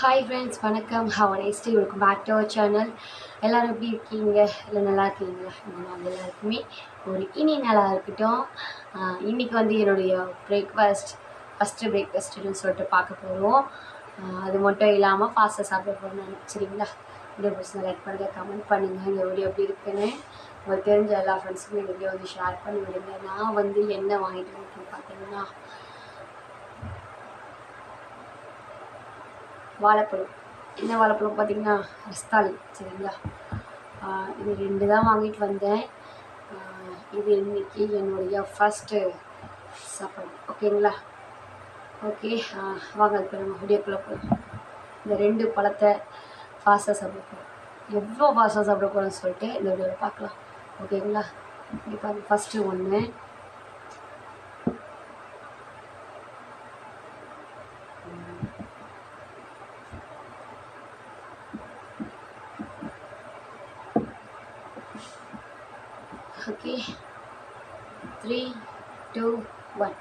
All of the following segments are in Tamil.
ஹாய் ஃப்ரெண்ட்ஸ் வணக்கம். How நைஸ்டி welcome back to our channel எல்லோரும் எப்படி இருக்கீங்க? இல்லை நல்லா இருக்கீங்களா? நாங்கள் எல்லாருக்குமே ஒரு இனி நல்லா இருக்கட்டும். இன்றைக்கி இன்னைக்கு வந்து என்னுடைய பிரேக்ஃபாஸ்ட் ஃபஸ்ட்டு பிரேக்ஃபாஸ்ட்டுன்னு சொல்லிட்டு பார்க்க போகிறோம் அது மட்டும் இல்லாமல் ஃபாஸ்ட்டாக சாப்பிட போகிறோம் நான் சரிங்களா? வீடியோ பிடிச்சி லைக் பண்ணுங்கள் கமெண்ட் பண்ணுங்கள் இந்த வீடியோ எப்படி இருக்குன்னு உங்களுக்கு தெரிஞ்ச எல்லா ஃப்ரெண்ட்ஸுக்கும் இந்த வீடியோ வந்து ஷேர் பண்ணி விடுங்க. நான் வந்து என்ன வாங்கிட்டு இருக்கேன்னு பார்த்தீங்கன்னா வாழைப்பழம். என்ன வாழைப்பழம் பார்த்தீங்கன்னா? ரஸ்தாளி சரிங்களா? இது ரெண்டு தான் வாங்கிட்டு வந்தேன். இது இன்னைக்கு என்னுடைய ஃபஸ்ட்டு சாப்பாடு. ஓகேங்களா? ஓகே வாங்க இப்போ நம்ம வீடியோக்குள்ளே போகலாம் இந்த ரெண்டு பழத்தை ஃபாஸ்ட்டாக சாப்பிட போகிறோம் எவ்வளோ ஃபாஸ்ட்டாக சாப்பிட போகிறோம்னு சொல்லிட்டு இந்த வீடியோவில் பார்க்கலாம். ஓகேங்களா? இப்போ ஃபஸ்ட்டு ஒன்று okay three two one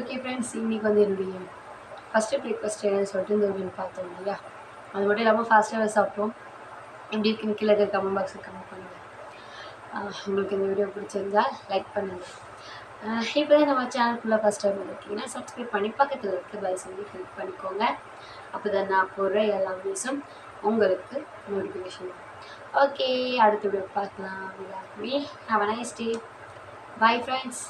okay friends இன்றைக்கி வந்து என்னுடைய ஃபஸ்ட்டு பிரேக்ஃபாஸ்ட் என்னன்னு சொல்லிட்டு இந்த வீடியோ பார்த்தோம் இல்லையா? அது மட்டும் இல்லாமல் ஃபாஸ்ட்டாக சாப்பிட்டோம். எப்படி இருக்குன்னு கீழே இருக்க கமெண்ட் பாக்ஸில் கமெண்ட் பண்ணுங்கள் உங்களுக்கு இந்த வீடியோ பிடிச்சிருந்தா லைக் பண்ணுங்கள் இப்போ தான் நம்ம சேனலுக்குள்ளே ஃபஸ்ட் டைம் இருக்கீங்கன்னா சப்ஸ்கிரைப் பண்ணி பக்கத்தில் இருக்க பெல் சொல்லி கிளிக் பண்ணிக்கோங்க. அப்போ தான் நான் போடுற எல்லா வீடியோஸும் உங்களுக்கு நோட்டிஃபிகேஷன் ஓகே அடுத்த வீடியோ பார்க்கலாம். எல்லாருக்குமே have a nice day bye friends